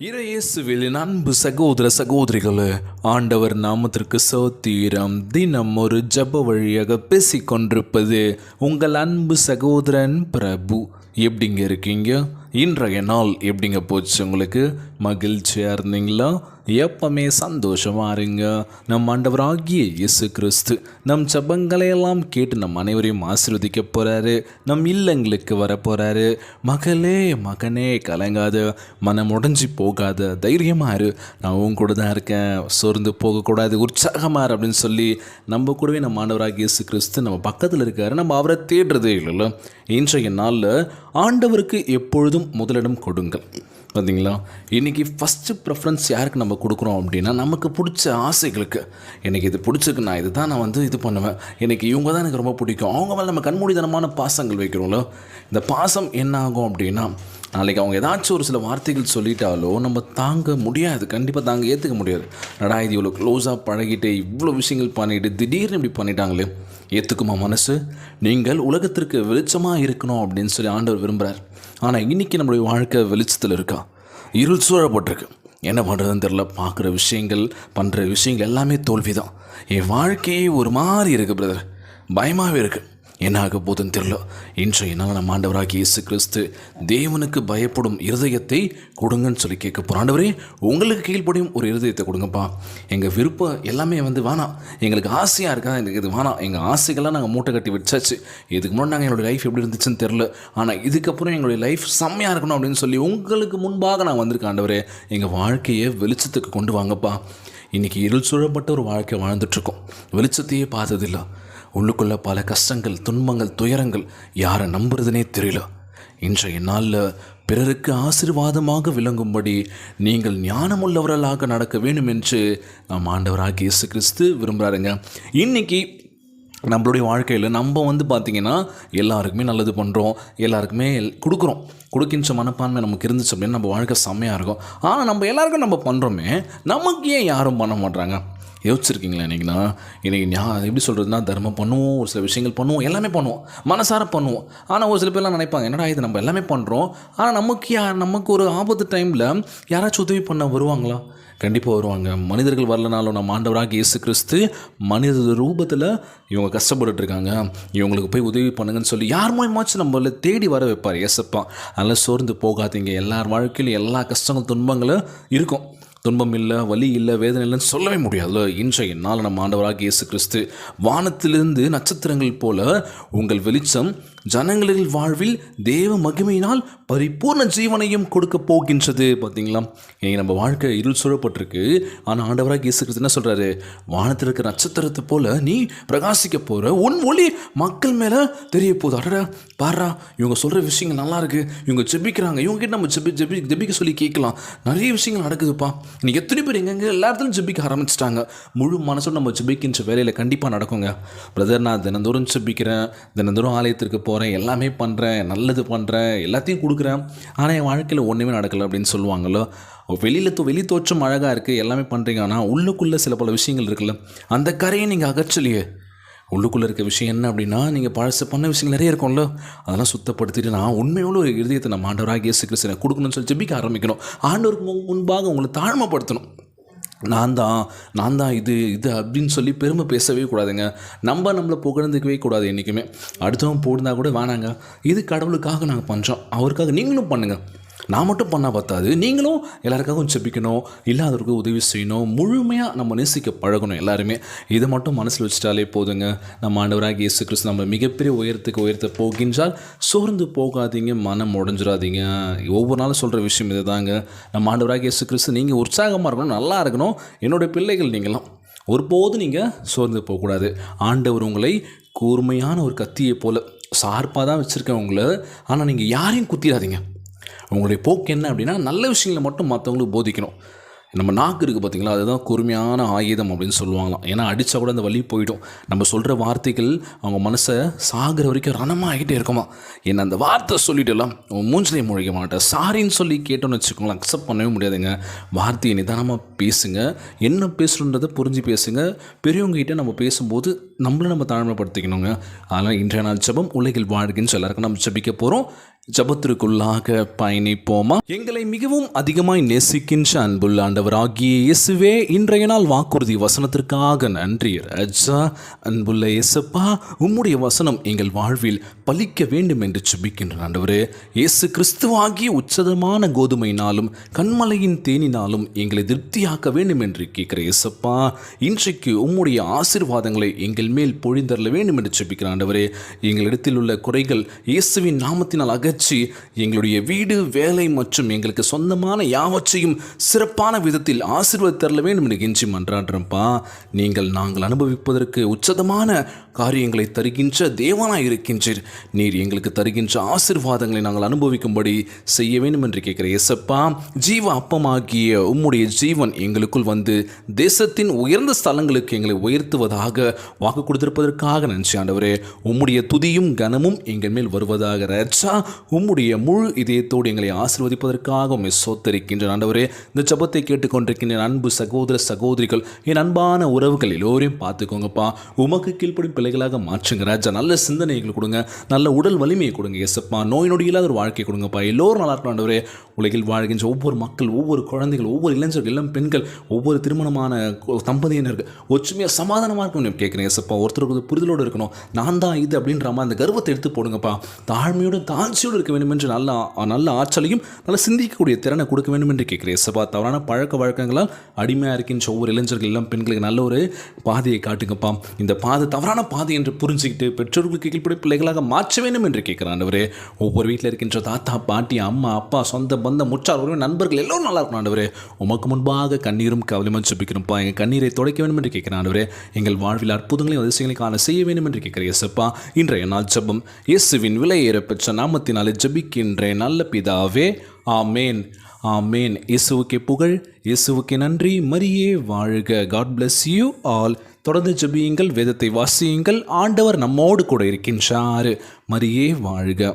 இறையேசுவில் அன்பு சகோதர சகோதரிகளே ஆண்டவர் நாமத்திற்கு சோத்தீரம். தினம் ஒரு ஜப வழியாக பேசிக்கொண்டிருப்பது உங்கள் அன்பு சகோதரன் பிரபு. எப்படிங்க இருக்கீங்க? இன்றைய நாள் எப்படிங்க போச்சு உங்களுக்கு? மகிழ்ச்சியாக இருந்தீங்களா? எப்பவுமே சந்தோஷமாக இருங்க. நம் ஆண்டவராகிய இயேசு கிறிஸ்து நம் ஜபங்களையெல்லாம் கேட்டு நம் அனைவரையும் ஆசீர்வதிக்க போகிறாரு நம் இல்லங்களுக்கு வர போகிறாரு மகளே மகனே கலங்காத மனம் உடஞ்சி போகாத தைரியமாக இரு. நான் உன் கூட தான் இருக்கேன். சோர்ந்து போகக்கூடாது உற்சாகமாக அப்படின்னு சொல்லி நம்ம கூடவே நம்ம ஆண்டவராகிய இயேசு கிறிஸ்து நம்ம பக்கத்தில் இருக்காரு. நம்ம அவரை தேடுறதே இல்லைல்ல. இன்றைய நாளில் ஆண்டவருக்கு எப்பொழுதும் முதலிடம் கொடுங்கள். பார்த்தீங்களா இன்றைக்கி ஃபஸ்ட்டு ப்ரெஃபரன்ஸ் யாருக்கு நம்ம கொடுக்குறோம் அப்படின்னா நமக்கு பிடிச்ச ஆசைகளுக்கு. எனக்கு இது பிடிச்சிருக்கு நான் இது தான் நான் வந்து இது பண்ணுவேன். எனக்கு இவங்க தான் எனக்கு ரொம்ப பிடிக்கும். அவங்க மேலே நம்ம கண்மூடித்தனமான பாசங்கள் வைக்கிறோம்ல. இந்த பாசம் என்ன ஆகும் அப்படின்னா நாளைக்கு அவங்க ஏதாச்சும் ஒரு சில வார்த்தைகள் சொல்லிட்டாலோ நம்ம தாங்க முடியாது. கண்டிப்பாக தாங்க ஏற்றுக்க முடியாது. நடா இது இவ்வளோ க்ளோஸாக பழகிட்டு இவ்வளோ விஷயங்கள் பண்ணிவிட்டு திடீர்னு இப்படி பண்ணிட்டாங்களே. ஏற்றுக்குமா மனசு? நீங்கள் உலகத்திற்கு வெளிச்சமாக இருக்கணும் அப்படின்னு சொல்லி ஆண்டவர் விரும்புகிறார் ஆனால் இன்றைக்கி நம்மளுடைய வாழ்க்கை வெளிச்சத்தில் இருக்கா? இருள் சூழப்பட்டிருக்கு என்ன பண்ணுறதுன்னு தெரில பார்க்குற விஷயங்கள் பண்ணுற விஷயங்கள் எல்லாமே தோல்வி தான் என் வாழ்க்கையே ஒரு மாதிரி இருக்குது பிரதர் பயமாகவே இருக்குது என்ன ஆக போகுதுன்னு தெரியல. இன்றைய நாள் நம்ம ஆண்டவராக இயேசு கிறிஸ்து தேவனுக்கு பயப்படும் இருதயத்தை கொடுங்கன்னு சொல்லி கேட்க போகிறோம் ஆண்டவரே உங்களுக்கு கீழ்ப்படியும் ஒரு இருதயத்தை கொடுங்கப்பா. எங்கள் விருப்பம் எல்லாமே வந்து வேணாம் எங்களுக்கு ஆசையாக இருக்கா? எனக்கு இது வேணாம் எங்கள் ஆசைகள்லாம் நாங்கள் மூட்டை கட்டி வச்சாச்சு இதுக்கு முன்னாடி நாங்கள் எங்களுடைய லைஃப் எப்படி இருந்துச்சுன்னு தெரில ஆனால் இதுக்கப்புறம் எங்களுடைய லைஃப் செம்மையாக இருக்கணும் அப்படின்னு சொல்லி உங்களுக்கு முன்பாக நான் வந்திருக்கேன் ஆண்டவரே. எங்கள் வாழ்க்கையை வெளிச்சத்துக்கு கொண்டு வாங்கப்பா. இன்றைக்கி இருள் சூழப்பட்ட ஒரு வாழ்க்கை வாழ்ந்துட்டுருக்கோம் வெளிச்சத்தையே பார்த்ததில்லை. உள்ளுக்குள்ள பல கஷ்டங்கள் துன்பங்கள் துயரங்கள் யாரை நம்புறதுனே தெரியல. இன்றைய நாளில் பிறருக்கு ஆசீர்வாதமாக விளங்கும்படி நீங்கள் ஞானமுள்ளவர்களாக நடக்க வேண்டும் என்று நம் ஆண்டவராக இயேசு கிறிஸ்து விரும்புகிறாருங்க இன்னைக்கு நம்மளுடைய வாழ்க்கையில் நம்ம வந்து பார்த்திங்கன்னா எல்லாருக்குமே நல்லது பண்ணுறோம் எல்லாருக்குமே கொடுக்குறோம். கொடுக்கின்ற மனப்பான்மை நமக்கு இருந்துச்சு அப்படின்னு நம்ம வாழ்க்கை செம்மையாக இருக்கும். ஆனால் நம்ம எல்லாருக்கும் நம்ம பண்ணுறோமே நமக்கு ஏன் யாரும் பண்ண மாட்டுறாங்க யோசிச்சிருக்கீங்களா இன்றைக்கினா இன்றைக்கி நான் எப்படி சொல்கிறதுனா தர்மம் பண்ணுவோம் ஒரு சில விஷயங்கள் பண்ணுவோம் எல்லாமே பண்ணுவோம். மனசார பண்ணுவோம். ஆனால் ஒரு சில பேர்லாம் நினைப்பாங்க என்னடா இது நம்ம எல்லாமே பண்ணுறோம் ஆனால் நமக்கு யார் நமக்கு ஒரு ஆபத்து டைமில் யாராச்சும் உதவி பண்ண வருவாங்களா? கண்டிப்பாக வருவாங்க. மனிதர்கள் வரலனாலும் நம்ம ஆண்டவராக இயேசு கிறிஸ்து மனித ரூபத்தில் இவங்க கஷ்டப்பட்டுட்டு இருக்காங்க இவங்களுக்கு போய் உதவி பண்ணுங்கன்னு சொல்லி யார் மூலயமாச்சும் நம்மள தேடி வர வைப்பார் ஏசப்பா. அதனால் சோர்ந்து போகாதீங்க. எல்லார் வாழ்க்கையிலும் எல்லா கஷ்டங்கள் துன்பங்களும் இருக்கும். துன்பம் இல்லை வலி இல்லை வேதனை இல்லைன்னு சொல்லவே முடியாதுல்ல இன்றைய நாள் நம்ம ஆண்டவராக இயேசு கிறிஸ்து வானத்திலிருந்து நட்சத்திரங்கள் போல உங்கள் வெளிச்சம் ஜனங்களின் வாழ்வில் தேவ மகிமையினால் பரிபூர்ண ஜீவனையும் கொடுக்க போகின்றது. பார்த்தீங்களா இன்னைக்கு நம்ம வாழ்க்கை இருள் சூழப்பட்டிருக்கு. ஆனால் ஆண்டவராக இயேசு கிறிஸ்து என்ன சொல்கிறாரு வானத்தில் இருக்கிற நட்சத்திரத்தை போல் நீ பிரகாசிக்க போகிற உன் ஒளி மக்கள் மேலே தெரிய போகுது. அடடா பாடுறா இவங்க சொல்கிற விஷயங்கள் நல்லா இருக்குது இவங்க ஜெபிக்கிறாங்க. இவங்க கிட்ட நம்ம ஜெபி ஜெபி ஜெபிக்க சொல்லி கேட்கலாம். நிறைய விஷயங்கள் நடக்குதுப்பா. நீ எத்தனை பேர் எங்கெங்கே எல்லா இடத்துலையும் ஜெபிக்க ஆரம்பிச்சிட்டாங்க. முழு மனசும் நம்ம ஜெபிக்கின்ற வேலையில் கண்டிப்பாக நடக்குங்க. பிரதர் நான் தினந்தோறும் ஜெபிக்கிறேன். தினந்தோறும் ஆலயத்திற்கு போகிறேன் எல்லாமே பண்ணுறேன் நல்லது பண்ணுறேன் எல்லாத்தையும் கொடுக்குறேன். ஆனால் என் வாழ்க்கையில் ஒன்றுமே நடக்கலை அப்படின்னு சொல்லுவாங்களோ வெளியில் தோ வெளி தோற்றம் அழகாக இருக்குது எல்லாமே பண்ணுறீங்க ஆனால் உள்ளுக்குள்ளே சில பல விஷயங்கள் இருக்குல்ல. அந்த கரையை நீங்கள் அகற்றலையே. உள்ளுக்குள்ளே இருக்க விஷயம் என்ன அப்படின்னா நீங்கள் பழசு பண்ண விஷயங்கள் நிறைய இருக்கும்ல. அதெல்லாம் சுத்தப்படுத்திட்டு நான் உண்மையோட ஒரு இருதயத்தை நம்ம ஆண்டவராக இயேசு கிறிஸ்தனை கொடுக்கணும்னு சொல்லி ஜெபிக்க ஆரம்பிக்கணும். ஆண்டவருக்கு முன்பாக உங்களை தாழ்மைப்படுத்தணும். நான் தான் நான் தான் இது இது அப்படின்னு சொல்லி பெருமை பேசவே கூடாதுங்க. நம்ம நம்மளை புகழ்ந்துக்கவே கூடாது என்றைக்குமே அடுத்தவன் போடுந்தா கூட வேணாங்க. இது கடவுளுக்காக நாங்கள் பண்ணுறோம் அவருக்காக நீங்களும் பண்ணுங்கள் நான் மட்டும் பண்ணால் பத்தாது. நீங்களும் எல்லாருக்காகவும் செபிக்கணும். இல்லாதவருக்கு உதவி செய்யணும். முழுமையாக நம்ம நேசிக்க பழகணும் எல்லாருமே. இதை மட்டும் மனசில் வச்சுட்டாலே போதுங்க. நம்ம ஆண்டவராக இயேசு கிறிஸ்து நம்ம மிகப்பெரிய உயரத்துக்கு உயர்த்த போகின்றால் சோர்ந்து போகாதீங்க. மனம் உடஞ்சிடாதீங்க ஒவ்வொரு நாளும் சொல்கிற விஷயம் இதுதாங்க. நம்ம ஆண்டவராக இயேசு கிறிஸ்து நீங்கள் உற்சாகமாக இருக்கணும். நல்லா இருக்கணும். என்னுடைய பிள்ளைகள் நீங்களும் ஒருபோதும் நீங்கள் சோர்ந்து போகக்கூடாது. ஆண்டவர் உங்களை கூர்மையான ஒரு கத்தியை போல் சார்பாக தான் வச்சுருக்கேன் உங்களை ஆனால் நீங்கள் யாரையும் குத்திடாதீங்க உங்களுடைய போக்கு என்ன அப்படின்னா நல்ல விஷயங்களை மட்டும் மற்றவங்களுக்கு போதிக்கணும். நம்ம நாக்கு இருக்குது பார்த்தீங்களா அதுதான் கூர்மையான ஆயுதம் அப்படின்னு சொல்லுவாங்களாம். ஏன்னா அடித்தா கூட அந்த வழி போயிடும். நம்ம சொல்கிற வார்த்தைகள் அவங்க மனசை சாகிற வரைக்கும் ரணமாக ஆகிட்டே இருக்குமா? என்ன அந்த வார்த்தை சொல்லிட்டுலாம் உன் மூஞ்சிலே முழிக்க மாட்டேன். சாரின்னு சொல்லி கேட்டோன்னு வச்சுக்கோங்களேன் அக்செப்ட் பண்ணவே முடியாதுங்க. வார்த்தையை நிதானமாக பேசுங்க. என்ன பேசுகிறன்றதை புரிஞ்சு பேசுங்க. பெரியவங்ககிட்ட நம்ம பேசும்போது நம்மளை நம்ம தாழ்மைப்படுத்திக்கணுங்க. அதனால் இன்றைய நாள் ஜெபம் உலகில் வாழ்கின்ற எல்லாருக்கும் நம்ம ஜபிக்க போகிறோம் ஜபத்திற்குள்ளாக பயணிப்போமா? எங்களை மிகவும் அதிகமாய் நேசிக்கின்ற அன்புள்ள ஆண்டவராகிய இயேசுவே இன்றைய நாள் வாக்குறுதி வசனத்திற்காக நன்றி. ராஜா அன்புள்ள இயேசப்பா உம்முடைய வசனம் எங்கள் வாழ்வில் பலிக்க வேண்டும் என்று சுபிக்கின்ற ஆண்டவரே இயேசு கிறிஸ்துவாகிய உச்சதமான கோதுமையினாலும் கண்மலையின் தேனினாலும் எங்களை திருப்தியாக்க வேண்டும் என்று கேட்கிற இயேசப்பா இன்றைக்கு உம்முடைய ஆசீர்வாதங்களை எங்கள் மேல் பொழிந்தரல வேண்டும் என்று சுபிக்கிற ஆண்டவரே எங்களிடத்தில் உள்ள குறைகள் இயேசுவின் நாமத்தினால் அகற்றி எங்களுடைய வீடு வேலை மற்றும் எங்களுக்கு சொந்தமான யாவற்றையும் சிறப்பான விதத்தில் ஆசீர்வாத தரல வேண்டும் என்று கெஞ்சி மன்றாடுறப்பா நீங்கள் நாங்கள் அனுபவிப்பதற்கு உச்சதமான காரியங்களை தருகின்ற தேவனாக இருக்கின்றீர். நீர் எங்களுக்கு தருகின்ற ஆசீர்வாதங்களை நாங்கள் அனுபவிக்கும்படி செய்ய வேண்டும் என்று கேட்கிற எசப்பா ஜீவ அப்பமாகிய உம்முடைய ஜீவன் எங்களுக்குள் வந்து தேசத்தின் உயர்ந்த ஸ்தலங்களுக்கு எங்களை உயர்த்துவதாக வாக்கு கொடுத்திருப்பதற்காக நினச்சி ஆண்டவரே. உம்முடைய துதியும் கனமும் எங்கள் மேல் வருவதாக ரச்சா உம்முடைய முழு இதயத்தோடு எங்களை ஆசிர்வதிப்பதற்காக உம்மை சோத்தரிக்கின்ற ஆண்டவரே. இந்த ஜபத்தை கேட்டுக்கொண்டிருக்கின்ற அன்பு சகோதர சகோதரிகள் என் அன்பான உறவுகள் எல்லோரையும் பார்த்துக்கோங்கப்பா. உமக்கு கீழ்ப்படும் பிள்ளைகளாக மாற்றுங்க ராஜா. நல்ல சிந்தனைகள் கொடுங்க. நல்ல உடல் வலிமையை கொடுங்க எஸ்எப்பா நோய் நொடி இல்லாத ஒரு வாழ்க்கை கொடுங்கப்பா. எல்லோரும் நல்லா இருக்கணும் ஆண்டவரே. உலகில் வாழ்கின்ற ஒவ்வொரு மக்கள் ஒவ்வொரு குழந்தைகள் ஒவ்வொரு இளைஞர்கள் இளம் பெண்கள் ஒவ்வொரு திருமணமான கு- தம்பதியினர்கள் ஒற்றுமையாக சமாதானமாக இருக்கணும் கேட்குறேன் எஸ்எப்பா ஒருத்தருக்கு புரிதலோடு இருக்கணும். நான் தான் இது அப்படின்ற மாதிரி அந்த கர்வத்தை எடுத்து போடுங்கப்பா. தாழ்மையோடு தாழ்ச்சியோடு இருக்க வேண்டும் என்று நல்ல நல்ல ஆற்றலையும் நல்ல சிந்திக்கக்கூடிய திறனை கொடுக்க வேண்டும் என்று கேட்குறேன் எஸ்எப்பா தவறான பழக்க பழக்க வழக்கங்களால் அடிமையாக இருக்கின்ற ஒவ்வொரு இளைஞர்கள் எல்லாம் பெண்களுக்கு நல்ல ஒரு பாதையை காட்டுங்கப்பா. இந்த பாதை தவறான பாதை என்று புரிஞ்சுக்கிட்டு பெற்றோர்களுக்கு கீழ்ப்படி பிள்ளைகளாக மாற்ற வேண்டும் என்று கேட்குறான் ஆண்டவரே. ஒவ்வொரு வீட்டில் இருக்கின்ற தாத்தா பாட்டி அம்மா அப்பா சொந்த பந்த முற்றார் உறவு நண்பர்கள் எல்லோரும் நல்லா இருக்கணும் ஆண்டவரே. உமக்கு முன்பாக கண்ணீரும் கவலையும் ஜெபிக்கிறோம்ப்பா எங்கள் கண்ணீரை துடைக்க வேண்டும் என்று கேட்கிறேன் ஆண்டவரே. எங்கள் வாழ்வில் அற்புதங்களையும் அதிசயங்களையும் காண செய்ய வேண்டும் என்று கேட்கிறேன் இயேசப்பா. இன்றைய நாள் ஜெபம். இயேசுவின் விலையேற பெற்ற நாமத்தினாலே ஜபிக்கின்றேன். நல்ல பிதாவே ஆமேன் ஆமேன். இயேசுவுக்கே புகழ் இயேசுவுக்கு நன்றி. மரியே வாழ்க. காட் பிளஸ் யூ ஆல் தொடர்ந்து ஜெபியுங்கள் வேதத்தை வாசியுங்கள். ஆண்டவர் நம்மோடு கூட இருக்கின்றார். மரியே வாழ்க.